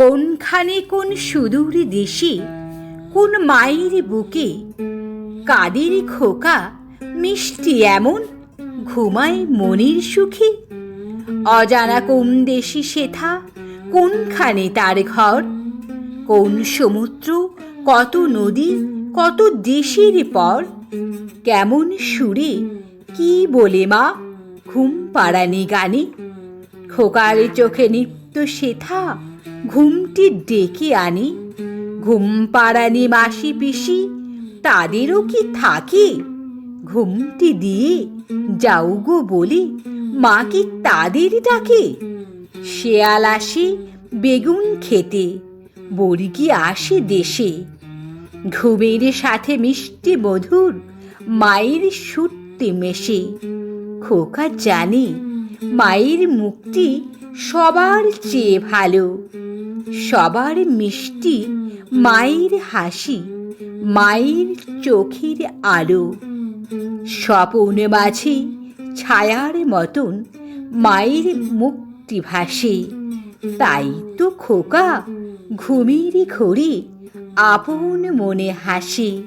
কোনখানে কোন সুদূর দেশে, কোন মায়ের বুকে, কাদের খোকা, মিষ্টি এমন ঘুমায় মনির সুখে? অজানা কোন দেশি শেথা কোনখানে তার ঘর? কোন সমুদ্র, কত নদী, কত দেশের পর? কেমন সুরে, কি বলে মা, ঘুম পাড়ানি গানে? খোকার চোখে নিত্য শেথা ঘুমটি ডেকে আনি। ঘুম পাড়ানি মাসি পিসি, তাদেরও কি থাকে? ঘুমটি দিয়ে যাও গো বলি, মা কি তাদের ডাকে? শেয়াল আসে বেগুন খেতে, বর্গি আসে দেশে। ঘুমের সাথে মিষ্টি মধুর, মায়ের সুরতে মেশে। খোকা জানে, মায়ের মুক্তি সবার চেয়ে ভালো, সবার মিষ্টি, মায়ের হাসি, মায়ের চোখের আলো। স্বপন মাঝে ছায়ার মতন মায়ের মুক্তি ভাসে। তাই তো খোকা, ঘুমের ঘড়ি আপন মনে হাসে।